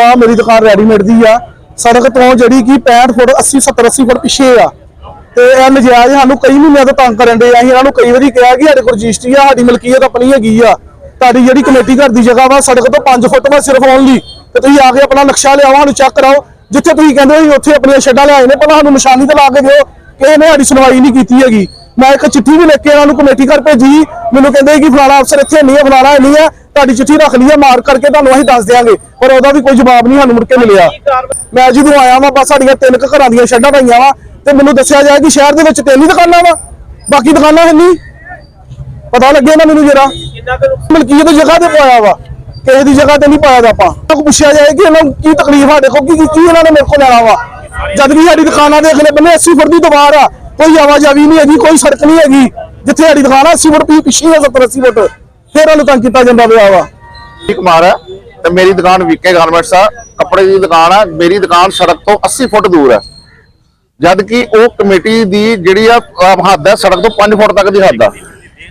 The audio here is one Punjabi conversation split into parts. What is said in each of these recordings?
ਆ, ਮੇਰੀ ਦੁਕਾਨ ਰੈਡੀਮੇਡ ਦੀ ਆ। ਸੜਕ ਤੋਂ ਜਿਹੜੀ ਕਿ 65 ਫੁੱਟ 80 70 80 ਫੁੱਟ ਪਿੱਛੇ ਆ। ਤੇ ਇਹ ਨਜਾਇਜ਼ ਸਾਨੂੰ ਕਈ ਮਹੀਨਿਆਂ ਤੋਂ ਤੰਗ ਕਰਨ ਦੇ ਅਸੀਂ ਇਹਨਾਂ ਨੂੰ ਕਈ ਵਾਰੀ ਕਿਹਾ ਕਿ ਸਾਡੇ ਕੋਲ ਰਜਿਸਟਰੀ ਆ, ਸਾਡੀ ਮਲਕੀਅਤ ਆਪਣੀ ਹੈਗੀ ਆ। ਤੁਹਾਡੀ ਜਿਹੜੀ ਕਮੇਟੀ ਘਰ ਦੀ ਜਗ੍ਹਾ ਵਾ, ਸੜਕ ਤੋਂ 5 ਫੁੱਟ ਵਾ ਸਿਰਫ ਓਨਲੀ ਤੇ ਤੁਸੀਂ ਆ ਕੇ ਆਪਣਾ ਨਕਸ਼ਾ ਲਿਆਓ, ਸਾਨੂੰ ਚੈੱਕ ਕਰਾਓ। ਜਿੱਥੇ ਤੁਸੀਂ ਕਹਿੰਦੇ ਹੋ ਅਸੀਂ ਉੱਥੇ ਆਪਣੀਆਂ ਸ਼ੈੱਡਾਂ ਲਿਆਏ ਨੇ ਪਹਿਲਾਂ ਸਾਨੂੰ ਨਿਸ਼ਾਨੀ ਤੇ ਲਾ ਕੇ ਦਿਓ ਕਿ ਇਹਨੇ ਸਾਡੀ ਸੁਣਵਾਈ ਨਹੀਂ ਕੀਤੀ ਹੈਗੀ। ਮੈਂ ਇੱਕ ਚਿੱਠੀ ਵੀ ਲਿਖ ਕੇ ਇਹਨਾਂ ਨੂੰ ਕਮੇਟੀ ਘਰ ਭੇਜੀ। ਮੈਨੂੰ ਕਹਿੰਦੇ ਕਿ ਫਲਾਣਾ ਅਫਸਰ ਇੱਥੇ ਨਹੀਂ ਹੈ ਫਲਾਣਾ ਨਹੀਂ ਹੈ ਤੁਹਾਡੀ ਚਿੱਠੀ ਰੱਖ ਲਈ ਹੈ ਮਾਰ ਕਰਕੇ ਤੁਹਾਨੂੰ ਅਸੀਂ ਦੱਸ ਦਿਆਂਗੇ। ਪਰ ਉਹਦਾ ਵੀ ਕੋਈ ਜਵਾਬ ਨਹੀਂ ਸਾਨੂੰ ਮੁੜ ਕੇ ਮਿਲਿਆ। ਮੈਂ ਜਦੋਂ ਆਇਆ ਵਾਂ ਬਸ ਸਾਡੀਆਂ ਤਿੰਨ ਕੁ ਘਰਾਂ ਦੀਆਂ ਸ਼ੈੱਡਾਂ ਪਈਆਂ ਵਾ ਤੇ ਮੈਨੂੰ ਦੱਸਿਆ ਜਾਏ ਕਿ ਸ਼ਹਿਰ ਦੇ ਵਿੱਚ ਤਿੰਨ ਹੀ ਦੁਕਾਨਾਂ ਵਾ ਬਾਕੀ ਦੁਕਾਨਾਂ ਹੈ ਨਹੀਂ। ਪਤਾ ਲੱਗਿਆ ਨਾ ਮੈਨੂੰ ਜਰਾ। ਮਲਕੀਅਤ ਦੀ ਜਗ੍ਹਾ ਤੇ ਪਾਇਆ ਵਾ ਕਿਸੇ ਦੀ ਜਗ੍ਹਾ ਤੇ ਨਹੀਂ ਪਾਇਆ ਦਾ ਆਪਾਂ। ਕੋਲ ਪੁੱਛਿਆ ਜਾਏ ਕਿ ਇਹਨਾਂ ਨੂੰ ਕੀ ਤਕਲੀਫ ਸਾਡੇ ਕੋਲ ਕੀ ਕੀ ਇਹਨਾਂ ਨੇ ਮੇਰੇ ਕੋਲ ਲੈਣਾ ਵਾ। ਜਦ ਵੀ ਸਾਡੀ ਦੁਕਾਨਾਂ ਦੇ ਅਗਲੇ ਬੰਨੇ 80 ਫੁੱਟ ਦੀ ਦੀਵਾਰ ਆ ਕੋਈ ਆਵਾਜਾਈ ਨਹੀਂ ਹੈਗੀ ਕੋਈ ਸੜਕ ਨਹੀਂ ਹੈਗੀ। ਜਿੱਥੇ ਸਾਡੀ ਦੁਕਾਨ ਆ 80 ਫੁੱਟ, ਪੀ ਪਿੱਛੇ 70 80 ਫੁੱਟ। ਫੇਰ ਉਹਨੂੰ ਤੰਗ ਕੀਤਾ ਜਾਂਦਾ ਪਿਆ ਵਾ। ਕੁਮਾਰ ਹੈ ਤੇ ਮੇਰੀ ਦੁਕਾਨ ਵੀਕੇ ਗਾਰਮੈਂਟਸ ਆ, ਕੱਪੜੇ ਦੀ ਦੁਕਾਨ ਆ, ਮੇਰੀ ਦੁਕਾਨ ਸੜਕ ਤੋਂ 80 ਫੁੱਟ ਦੂਰ ਹੈ ਜਦ ਕਿ ਉਹ ਕਮੇਟੀ ਦੀ ਜਿਹੜੀ ਆ ਹੱਦ ਹੈ ਸੜਕ ਤੋਂ 5 ਫੁੱਟ ਤੱਕ ਦੀ ਹੱਦ ਆ।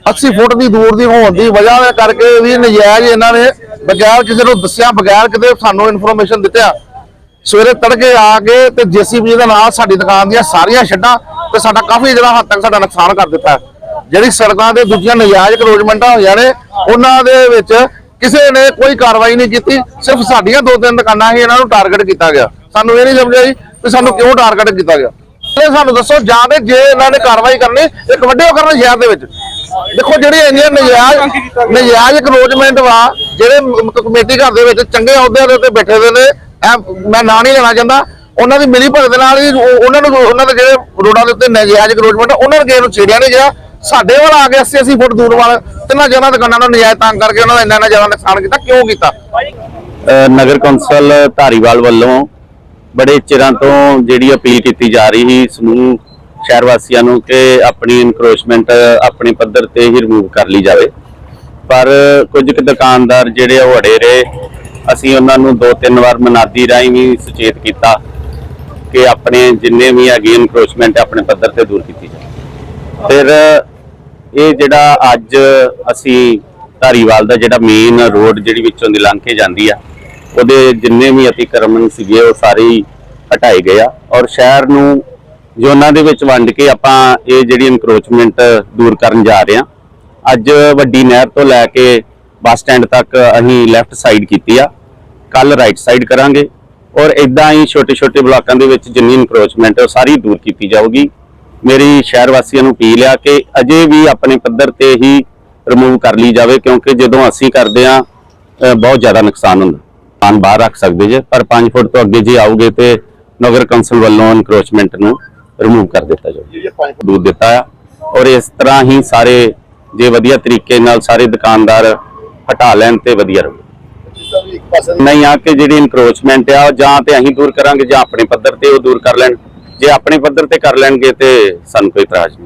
80 ਫੁੱਟ ਦੀ ਦੂਰ ਦੀ ਹੋਣ ਦੀ ਵਜ੍ਹਾ ਦੇ ਕਰਕੇ ਵੀ ਨਜਾਇਜ਼ ਇਹਨਾਂ ਨੇ ਬਗੈਰ ਕਿਸੇ ਨੂੰ ਦੱਸਿਆ, ਬਗੈਰ ਕਿਤੇ ਸਾਨੂੰ ਇਨਫੋਰਮੇਸ਼ਨ ਦਿੱਤਿਆ। ਸਵੇਰੇ ਤੜਕੇ ਆ ਕੇ ਤੇ ਜੀਸੀਬੀ ਦੇ ਨਾਲ ਸਾਡੀ ਦੁਕਾਨ ਦੀਆਂ ਸਾਰੀਆਂ ਛੱਡਾਂ ਤੇ ਸਾਡਾ ਕਾਫੀ ਜਿਹੜਾ ਹੱਦ ਤੱਕ ਸਾਡਾ ਨੁਕਸਾਨ ਕਰ ਦਿੱਤਾ। ਜਿਹੜੀ ਸੜਕਾਂ ਦੇ ਦੂਜੀਆਂ ਨਜਾਇਜ਼ ਕਰੋਜਮੈਂਟਾਂ ਹੋਈਆਂ ਨੇ, ਉਹਨਾਂ ਦੇ ਵਿੱਚ ਕਿਸੇ ਨੇ ਕੋਈ ਕਾਰਵਾਈ ਨਹੀਂ ਕੀਤੀ, ਸਿਰਫ ਸਾਡੀਆਂ ਦੋ ਤਿੰਨ ਦੁਕਾਨਾਂ ਹੀ ਇਹਨਾਂ ਨੂੰ ਟਾਰਗੇਟ ਕੀਤਾ ਗਿਆ। ਸਾਨੂੰ ਇਹ ਨਹੀਂ ਸਮਝ ਆਈ ਕਿ ਸਾਨੂੰ ਕਿਉਂ ਟਾਰਗੇਟ ਕੀਤਾ ਗਿਆ। ਇਹ ਸਾਨੂੰ ਦੱਸੋ, ਜਾਂ ਤੇ ਜੇ ਇਹਨਾਂ ਨੇ ਕਾਰਵਾਈ ਕਰਨੀ, ਇੱਕ ਵੱਡੇ ਹੋ ਕਰਨ ਸ਼ਹਿਰ ਦੇ ਵਿੱਚ। ਦੇਖੋ, ਜਿਹੜੀ ਇੰਨੀਆਂ ਨਜਾਇਜ਼ ਨਜਾਇਜ਼ ਕਰੋਜਮੈਂਟ ਵਾ, ਜਿਹੜੇ ਕਮੇਟੀ ਘਰ ਦੇ ਵਿੱਚ ਚੰਗੇ ਅਹੁਦਿਆਂ ਦੇ ਉੱਤੇ ਬੈਠੇ ਦੇ ਨੇ ਮੈਂ ਨਾਂ ਨਹੀਂ ਲੈਣਾ ਚਾਹੁੰਦਾ, ਉਹਨਾਂ ਦੀ ਮਿਲੀ ਭਗਤ ਨਾਲ ਹੀ ਉਹਨਾਂ ਨੂੰ, ਉਹਨਾਂ ਦੇ ਜਿਹੜੇ ਰੋਡਾਂ ਦੇ ਉੱਤੇ ਨਜਾਇਜ਼ ਕਰੋਜਮੈਂਟ ਉਹਨਾਂ ਨੇ ਕਿਸੇ ਨੂੰ ਛੇੜਿਆ ਨਹੀਂ ਗਿਆ। ਸਾਡੇ ਵੱਲ ਆ ਕੇ 80 80 ਫੁੱਟ ਦੂਰ ਵਾਲ। ਤਿੰਨਾਂ ਜਗ੍ਹਾ ਦੁਕਾਨਾਂ ਨੂੰ ਨਜਾਇਜ਼ ਤੰਗ ਕਰਕੇ ਉਹਨਾਂ ਦਾ ਇੰਨਾ ਇੰਨਾ ਜ਼ਿਆਦਾ ਨੁਕਸਾਨ ਕੀਤਾ। ਕਿਉਂ ਕੀਤਾ? ਨਗਰ ਕੌਂਸਲ ਧਾਰੀਵਾਲ ਵੱਲੋਂ ਬੜੇ ਚਿਰਾਂ ਤੋਂ ਜਿਹੜੀ ਅਪੀਲ ਕੀਤੀ ਜਾ ਰਹੀ ਸੀ, ਸਮੂਹ ਸ਼ਹਿਰ ਵਾਸੀਆਂ ਨੂੰ ਕਿ ਆਪਣੀ ਇਨਕਰੋਚਮੈਂਟ ਆਪਣੇ ਪੱਧਰ ਤੇ ਹੀ ਰਿਮੂਵ ਕਰ ਲਈ ਜਾਵੇ। ਪਰ ਕੁਝ ਕੁ ਦੁਕਾਨਦਾਰ ਜਿਹੜੇ ਉਹ ਅੜੇ ਰਹੇ। ਅਸੀਂ ਉਹਨਾਂ ਨੂੰ ਦੋ ਤਿੰਨ ਵਾਰ ਮਨਾਦੀ ਰਾਹੀਂ ਵੀ ਸੁਚੇਤ ਕੀਤਾ ਕਿ ਆਪਣੇ ਜਿੰਨੇ ਵੀ ਹੈਗੇ ਇਨਕਰੋਚਮੈਂਟ ਆਪਣੇ ਪੱਧਰ ਤੇ ਦੂਰ ਕੀਤੀ ਜਾਵੇ। ਫਿਰ ਇਹ ਜਿਹੜਾ ਅੱਜ ਅਸੀਂ ਧਾਰੀਵਾਲ ਦਾ ਜਿਹੜਾ ਮੇਨ ਰੋਡ ਜਿਹੜੀ ਵਿੱਚੋਂ ਦੀ ਲੰਘ ਕੇ ਜਾਂਦੀ ਆ, ਉਹਦੇ ਜਿੰਨੇ ਵੀ ਅਤੀਕਰਮਨ ਸੀਗੇ ਉਹ ਸਾਰੇ ਹੀ ਹਟਾਏ ਗਏ ਆ ਔਰ ਸ਼ਹਿਰ ਨੂੰ ਜ਼ੋਨਾਂ ਦੇ ਵਿੱਚ ਵੰਡ ਕੇ ਆਪਾਂ ਇਹ ਜਿਹੜੀ ਇਨਕਰੋਚਮੈਂਟ ਦੂਰ ਕਰਨ ਜਾ ਰਹੇ ਆ, ਅੱਜ ਵੱਡੀ ਨਹਿਰ ਤੋਂ ਲੈ ਕੇ ਬੱਸ ਸਟੈਂਡ ਤੱਕ ਅਸੀਂ ਲੈਫਟ ਸਾਈਡ ਕੀਤੀ ਆ ਕੱਲ ਰਾਈਟ ਸਾਈਡ ਕਰਾਂਗੇ ਔਰ ਇਦਾਂ ਹੀ ਛੋਟੇ ਛੋਟੇ ਬਲਾਕਾਂ ਦੇ ਵਿੱਚ ਜਿੰਨੀ ਇਨਕਰੋਚਮੈਂਟ ਹੈ ਉਹ ਸਾਰੀ ਦੂਰ ਕੀਤੀ ਜਾਊਗੀ। ਮੇਰੀ ਸ਼ਹਿਰ ਵਾਸੀਆਂ ਨੂੰ ਅਪੀਲ ਆ ਕਿ ਅਜੇ ਵੀ ਆਪਣੇ ਪੱਧਰ ਤੇ ਹੀ ਰਿਮੂਵ ਕਰ ਲਈ ਜਾਵੇ ਕਿਉਂਕਿ ਜਦੋਂ ਅਸੀਂ ਕਰਦੇ ਆ ਬਹੁਤ ਜ਼ਿਆਦਾ ਨੁਕਸਾਨ ਹੁੰਦਾ। ਆਨ ਬਾਹਰ ਰੱਖ ਸਕਦੇ ਜੇ ਪਰ 5 ਫੁੱਟ ਤੋਂ ਅੱਗੇ ਜੇ ਆਓਗੇ ਤੇ ਨਗਰ ਕੌਂਸਲ ਵੱਲੋਂ ਇਨਕਰੋਚਮੈਂਟ ਨੂੰ ਰਿਮੂਵ ਕਰ ਦਿੱਤਾ ਜਾਊਗਾ ਦੂਰ ਦਿੱਤਾ ਆ। ਔਰ ਇਸ ਤਰ੍ਹਾਂ ਹੀ ਸਾਰੇ ਜੇ ਵਧੀਆ ਤਰੀਕੇ ਨਾਲ ਸਾਰੇ ਦੁਕਾਨਦਾਰ ਹਟਾ ਲੈਣ ਤੇ ਵਧੀਆ ਰਹੂ। ਨਹੀਂ ਆ ਕਿ ਜਿਹੜੀ ਇਨਕਰੋਚਮੈਂਟ ਆ ਜਾਂ ਤੇ ਅਸੀਂ ਦੂਰ ਕਰਾਂਗੇ ਜਾਂ ਆਪਣੇ ਪੱਧਰ ਤੇ ਉਹ ਦੂਰ ਕਰ ਲੈਣ। ਜੇ ਆਪਣੇ ਪੱਧਰ ਤੇ ਕਰ ਲੈਣਗੇ ਤੇ ਸਾਨੂੰ ਕੋਈ ਇਤਰਾਜ਼ ਨਹੀਂ।